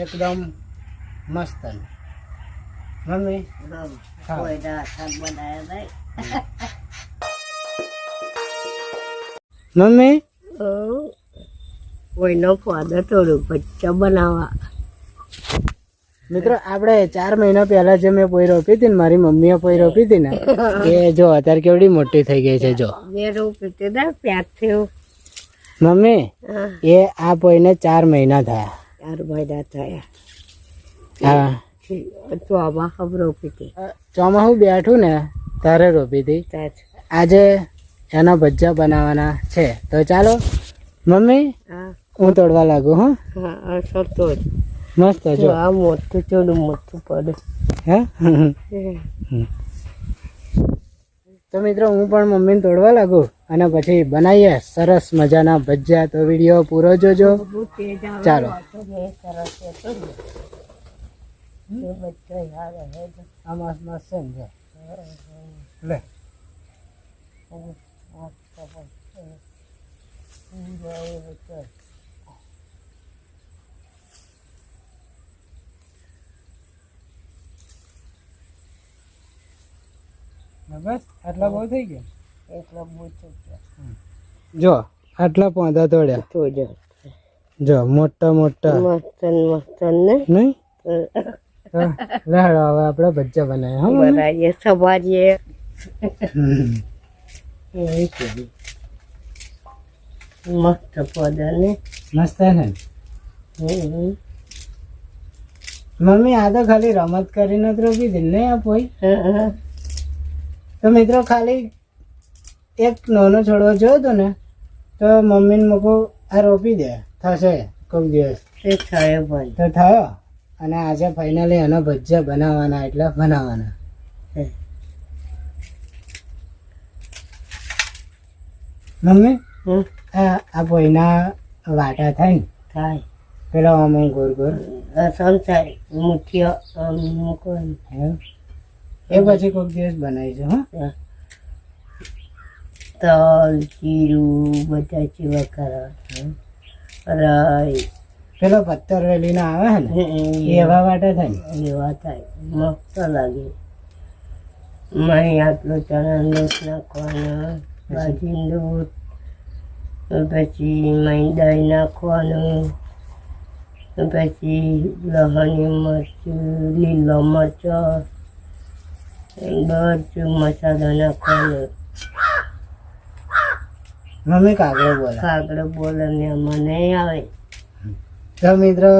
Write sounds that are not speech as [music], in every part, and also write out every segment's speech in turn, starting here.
એકદમ મસ્ત mummy? Mummy? કોઈનો ફાદર થોડું બચ્ચા બનાવવા. મિત્રો આપણે ચાર મહિના પહેલા જે મેં પોઈ રોપી હતી ને મારી મમ્મીએ પોઈ રોપી હતી ને એ જો અત્યારે કેવડી મોટી થઈ ગઈ છે જો. પ્યાજ થયું. મમ્મી એ આ પોઈને ચાર મહિના થયા. ચાર મહિના થયા હા ચોમાસમ રોપી હતી ચોમાસું બેઠું ને ત્યારે રોપી હતી આજે એના ભજીયા બનાવવાના છે તો ચાલો મમ્મી હું તોડવા લાગુ હો હા તો જ. મસ્ત જો આ મોટું થોડું મોટું પડે હે તો મિત્રો હું પણ મમ્મીને તોડવા લાગુ. અને પછી બનાવીએ સરસ મજાના ભજીયા. તો વીડિયો પૂરો જોજો. ચાલો. તો બહુ સરસ હતો ને. એ બધા યાદ આવે છે. આ મસ્ત મસ્ત છે ને જો. લે બસ આટલા બહુ થઈ ગયા? એટલા બહુ થઈ ગયા. જો આટલા પોંધા તોડ્યા. તો જો. જો મોટા મોટા. મસ્તન મસ્તન ને? નહીં? લાડો હવે આપણે ભજીયા બનાવીએ. હા બનાવીએ સવારીએ મસ્ત પોદા ને? મસ્ત છે ને? હમ. મમ્મી આ તો ખાલી રમત કરીને જ રોકી દીધી. ને આ પોઈ હા. તો મિત્રો ખાલી એક નાનો છોડવો જોયો હતો ને તો મમ્મીને મૂકું આ રોપી દે. થશે કોઈક દિવસ. એ થયો ભાઈ. તો થયો. અને આજે ફાઇનલી એનો ભજીયા બનાવવાના એટલે બનાવવાના. મમ્મી. આ પોઈના વાટા થાય ને? થાય. પેલા અમુક ગોર ગોર થાય મુઠ્ઠીઓ આમ મૂકો. એ પછી કોઈક દિવસ બનાવીશું હા. તલ જીરું બધા જેવા કરવા રાઈ. પેલો પથ્થર વેલીના આવે ને? એવા માટે થાય એવા થાય. મસ્ત લાગે. મહી આટલો ચણા લોટ નાખવાનો બાજી લોટ પછી મેંદાઈ નાખવાનું પછી લહણી મરચું લીલો મરચો બધું મસાલો નાખવાનો મમ્મી કાગડો બોલે. કાગડો બોલે ને મને આવે. તો મિત્રો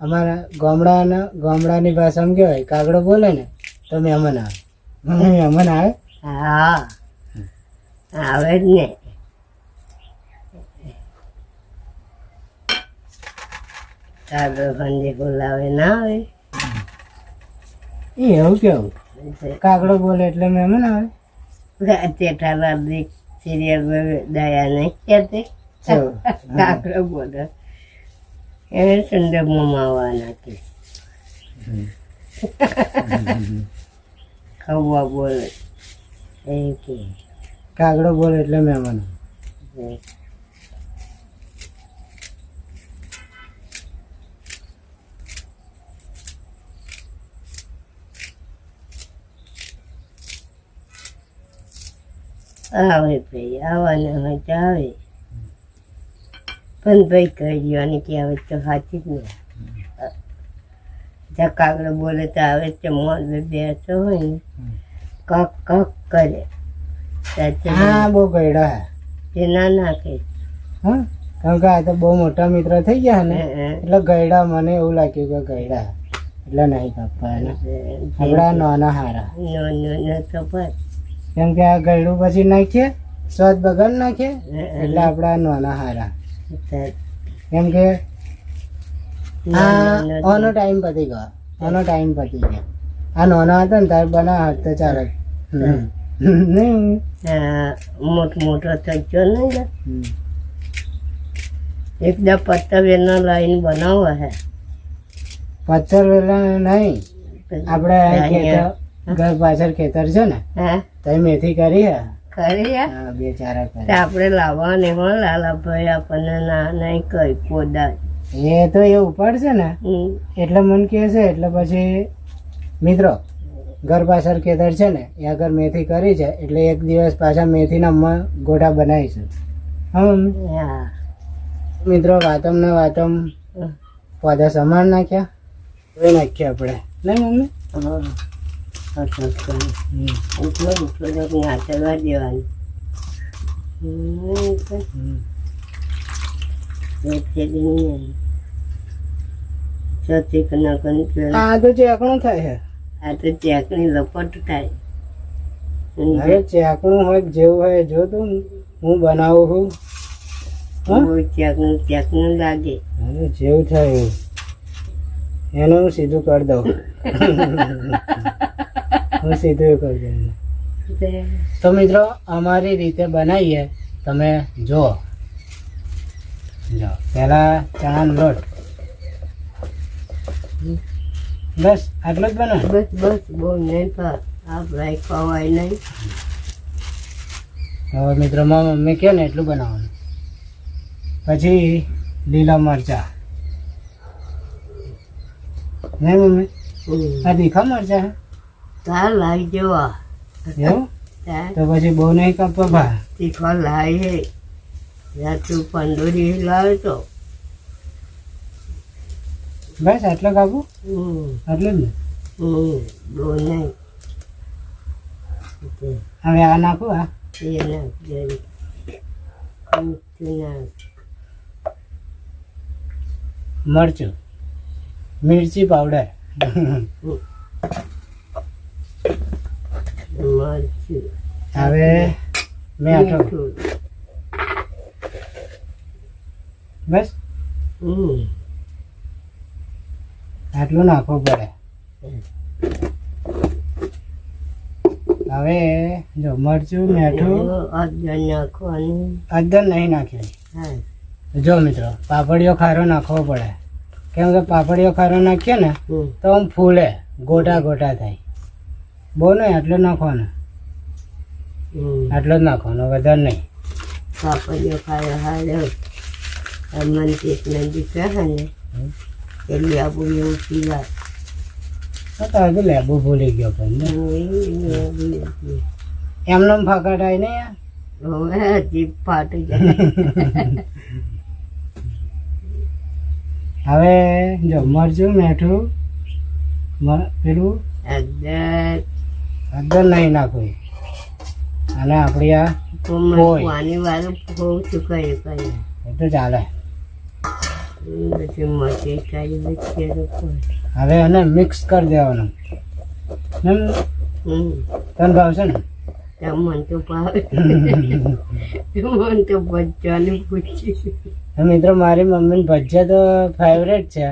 અમારા ગામડાના ગામડાની ભાષામાં કહેવાય કાગડો બોલે ને તો મહેમાન આવે. મહેમાન આવે? હા. આવે જ ને. કાગડો ખંડે બોલાવે ના આવે. એ એવું કેવું? કાગડો બોલે એટલે મહેમાન આવે. જેઠાલાલ સિરિયલ દયા નહીં કહેતી. કાગડો બોલે. એને સુંદરમાં માવા નાખી. ખવા બોલે. એ કે. કાગડો બોલે એટલે મહેમાન આવે. ભાઈ આવવાના હોય તો આવે. પણ ભાઈ કહી દેવાની કે આવે તો સાચી જ ને જ્યાં બોલે તો આવે તો મોલ બેસો હોય ને. કક કક કરે. હા બહુ ગયડા એ ના નાખે. હા? કારણ કે આ તો બહુ મોટા મિત્ર થઈ ગયા ને. એટલે ગયડા મને એવું લાગ્યું કે ગયડા એટલે નહીં કાપવા એના આપણા નાના હારા. નો નો નો તો પર કેમ કે આ ગયડું પછી નાખીએ સ્વાદ બગાડ નાખીએ એટલે આપણા નાના હારા. કેમ કે આનો ટાઈમ પતી ગયો. આનો ટાઈમ પતી ગયો. આ નાના હતા ને તાર હાથ તો ચાલે. મોટો મોટો થઈ ગયો નહીં ને એકદમ એકદમ પત્તવેરના લાઈન બનાવો હે. પથ્થર વેલા નહીં. આપણે ઘર પાછળ ખેતર છે ને હા? તઈ મેથી કરી? હા, બે ચારા આપણે લાવવાની હો લાલાભાઈ આપણને ના નહીં કઈ કોદા એ તો એ ઉપાડશે ને એટલે મન કહે છે એટલે પછી મિત્રો ઘર પાછળ ખેતર છે ને એ આગળ મેથી કરી છે એટલે એક દિવસ પાછા મેથીના ગોઠા બનાવીશું હા. મિત્રો વાતમ ને વાતમ પૌધા સમાન નાખ્યા? નાખ્યા આપણે. નહીં મમ્મી હા. અચ્છા, અચ્છા. હમ. એટલો દેવાનું તો હમ. એક છે દુનિયા. ચોથી કના કંટ્રોલ. આ તો ચેકણું થાય છે આ તો લપટ થાય અરે ચેકણું હોય જેવું હોય જો તો હું બનાવું છું ચેકનું ચેકનું લાગે જેવું થાય એનું હું સીધું કરી દઉં [laughs] હું સીધું કરી દઉં તો મિત્રો અમારી રીતે બનાવીએ. તમે જુઓ. જો પહેલાં ચણાનો લોટ. બસ આટલો જ બને. બસ બસ બહુ નહીં આપણે ખવાય નહીં. હવે મિત્રો મારા મમ્મી કહે ને એટલું બનાવવાનું. પછી લીલા મરચા. નહીં મમ્મી? આ તીખા મરચા હે? તાર લાવી જેવા એવું તો પછી બહુ નહીં કાપવા ભા. તીખો લાવી હે. યા તું પંડોરી લાવે તો. બસ આટલો કાપું? આટલું જ ને? બહુ નહીં. હવે આ નાખો આ? એ નાખ મરચું. મિરચી પાવડર. હવે મેઠો બસ? આટલું નાખવું પડે. હવે જો મરચું, મેઠું અદર નહીં નાખ્યું જો મિત્રો, પાપડીઓ ખારો નાખવો પડે. કેમ કે પાપડીઓ ખારો નાખીએ ને, તો આમ ફૂલે, ગોટા ગોટા થાય. બહુ નહીં આટલું નાખવાનો. એટલો આટલો જ નાખવાનો વધારે નહીં. પાપડીઓ ખાય હાલ્યો એક નદી કહે ને એટલે આબુ એવું પીલા તો લેબુ ભૂલી ગયો પણ એમને ફાકટ આવી નહીં યાર હવે જીભ ફાટી જાય. [laughs] હવે જો મરચું મેઠું પેલું? અગર અદર નહીં નાખવી અને આપણી આ પાણી વાળું બહુ ચૂકાયું કઈ એ તો ચાલે. હવે એને મિક્સ કરી દેવાનું. તને ભાવશે ને? મન તો ભાવે [laughs] મન તો બચ્ચાને પૂછી. મિત્રો મારી મમ્મીને ભજીયા તો ફેવરેટ છે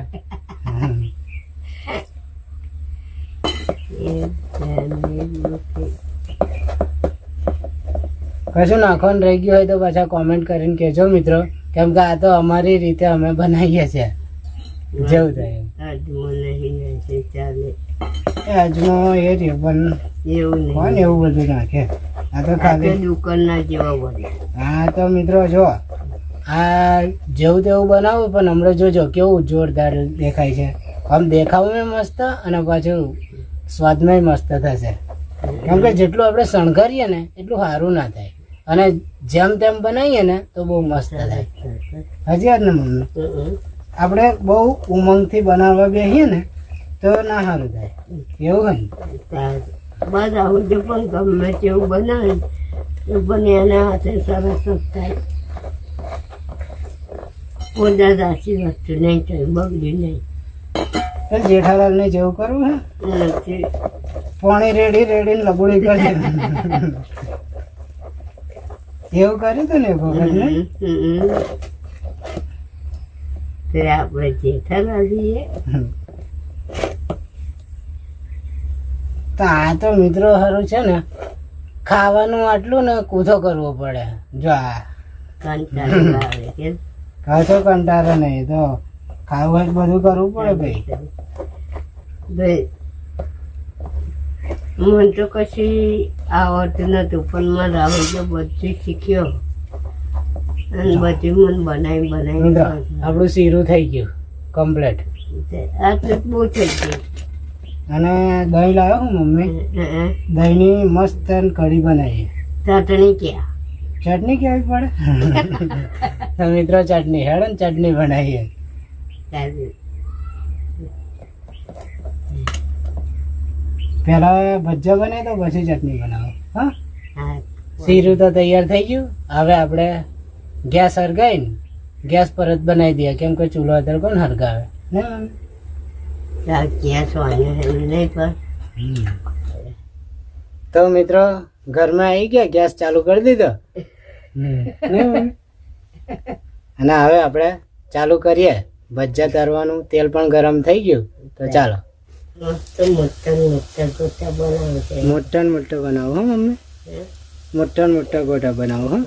એ ધ્યાને મૂકે. કશું નાખવાનું રહી ગયું હોય તો પાછા કોમેન્ટ કરીને કહેજો મિત્રો. કેમ કે આ તો અમારી રીતે અમે બનાવીએ છીએ. જેવું થાય એવું. નહીં ચાલે. અજમો એ રહ્યો પણ એવું કોણ એવું બધું નાખે? આ તો ખાલી દુકાનના જેવા બને હા તો મિત્રો જો આ જેવું તેવું બનાવું પણ હમણાં જોજો કેવું જોરદાર દેખાય છે. આમ દેખાવમાં મસ્ત અને પાછું સ્વાદમાં મસ્ત થશે. કેમ કે જેટલું આપણે શણગારીએ ને, એટલું સારું ના થાય. અને જેમ તેમ બનાવીએ ને, તો બહુ મસ્ત થાય. હજી યાદ ને મમ્મી? આપણે બહુ ઉમંગથી બનાવવા બેસીએ ને, તો ના સારું થાય. એવું હોય બસ આવું જો પણ ગમે તેવું બનાવે. તો પણ એના હાથે સરસ જ થાય. પોતા સાચી વસ્તુ નહીં થાય બગડી નહીં. જેઠાલાલ ને જેવું કરવું હે? પાણી રેડી રેડી ને લબોડી કરી. એવું કર્યું તું ને એક વખત ને આપણે જેઠાલાલ તો આ તો મિત્રો સારું છે ને. ખાવાનું આટલું ને કૂથો કરવો પડે. જો આ. કંટાળો આવે કે કંટાળો નહીં તો. ખાવું બધું કરવું પડે ભાઈ. ભાઈ મને તો કશી આવડતું નતું પણ મારા રાહુલ તો બધું શીખ્યો. અને બધું મને બનાવી બનાવી આપણું શીરું થઈ ગયું કમ્પ્લેટ આટલું બહુ થઈ ગયું. અને દહીં લાવ્યો હું મમ્મી. દહીંની મસ્ત કઢી બનાવી ચટણી ક્યાં? ચટણી કેવી પડે? [laughs] તો મિત્રો ચટણી હેડ ને ચટણી બનાવીએ. પહેલા ભજીયા બનાવી તો પછી ચટણી બનાવો. હા? શીરું તો તૈયાર થઈ ગયું. હવે આપણે ગેસ હરગાઈને ગેસ પર જ બનાવી દઈએ. કેમ કે ચૂલો અત્યારે કોણ હરગાવે? તો મિત્રો ઘરમાં આવી ગયા? ગેસ ચાલુ કરી દીધો? [laughs] અને હવે આપણે ચાલુ કરીએ. ભજીયા તરવાનું તેલ પણ ગરમ થઈ ગયું. તો ચાલો. મોટા મોટા બનાવે હો મમ્મી? મોટા મોટા ગોટા બનાવો હો.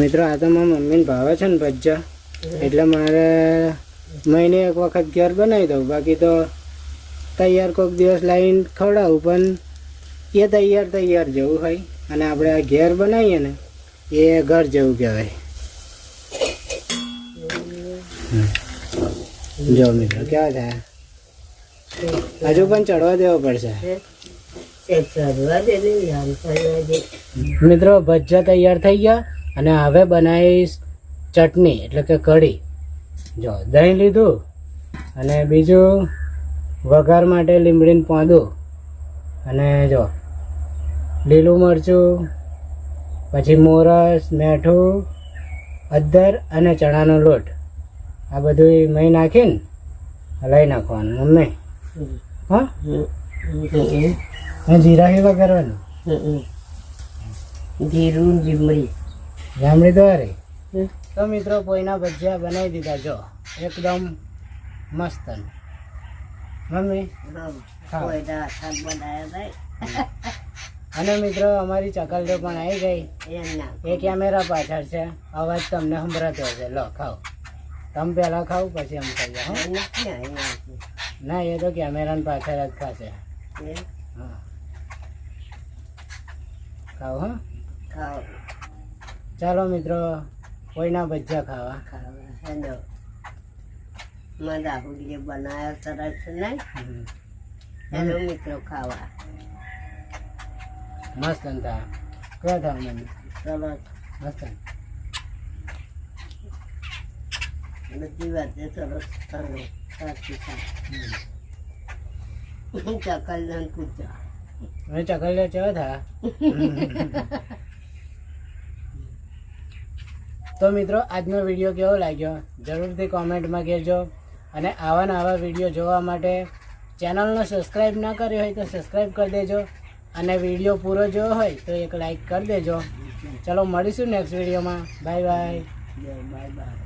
મિત્રો આ તો મારા મમ્મીને ભાવે છે ને ભજીયા. એટલે મારે મહિને એક વખત ઘેર બનાવી દઉં. બાકી તો તૈયાર કોઈક દિવસ લાવીને ખવડાવું પણ એ તૈયાર તૈયાર જેવું હોય. અને આપણે આ ઘેર બનાવીએ ને એ ઘર જેવું કહેવાય. જો મિત્રો કેવા છે હજુ પણ ચડવા દેવો પડશે. મિત્રો ભજીયા તૈયાર થઈ ગયા અને હવે બનાવીશ ચટણી એટલે કે કઢી. જો દહીં લીધું અને બીજું વઘાર માટે લીમડીનું પોંદું. અને જો લીલું મરચું પછી મોરસ મેઠું અદ્દર અને ચણાનો લોટ. આ બધું મહી નાખીને હલાવી નાખવાનું મમ્મી હા? જીરા કેવા કરવાનું? જીરું જીમડી જામડી તો અરે તો મિત્રો કોઈના ભજીયા બનાવી દીધા જો. એકદમ મસ્ત મમ્મી? હા. બનાવ્યા ભાઈ અને મિત્રો અમારી ચકલડો પણ આવી ગઈ. એ કેમેરા પાછળ છે. અવાજ તમને સંભળાતો હશે. લો ખાઓ. તમે પહેલાં ખાવ પછી એમ આવ્યા ના એ તો કેમેરા પાછળ જ ખાશે. હા. ખાઓ હા. ખાઓ ચાલો મિત્રો. કોઈના ભજીયા ખાવા? ખાવા રાહુલીએ બનાવ્યા સરસ નહીં. હેલો મિત્રો ખાવા. મસ્ત હતા કેવા થાવ મને સરસ મસ્ત બધી એ સરસ કરો સાચી ચકલ ને પૂજા હવે ચકલિયા કેવા થયા તો મિત્રો આજનો વીડિયો કેવો લાગ્યો? જરૂરથી કોમેન્ટમાં કહેજો. અને આવા ને આવા વીડિયો જોવા માટે ચેનલનો સબસ્ક્રાઈબ ના કર્યો હોય તો સબસ્ક્રાઈબ કરી દેજો. અને વીડિયો પૂરો જોયો હોય તો એક લાઈક કરી દેજો. ચલો મળીશું નેક્સ્ટ વિડીયોમાં. Bye bye bye bye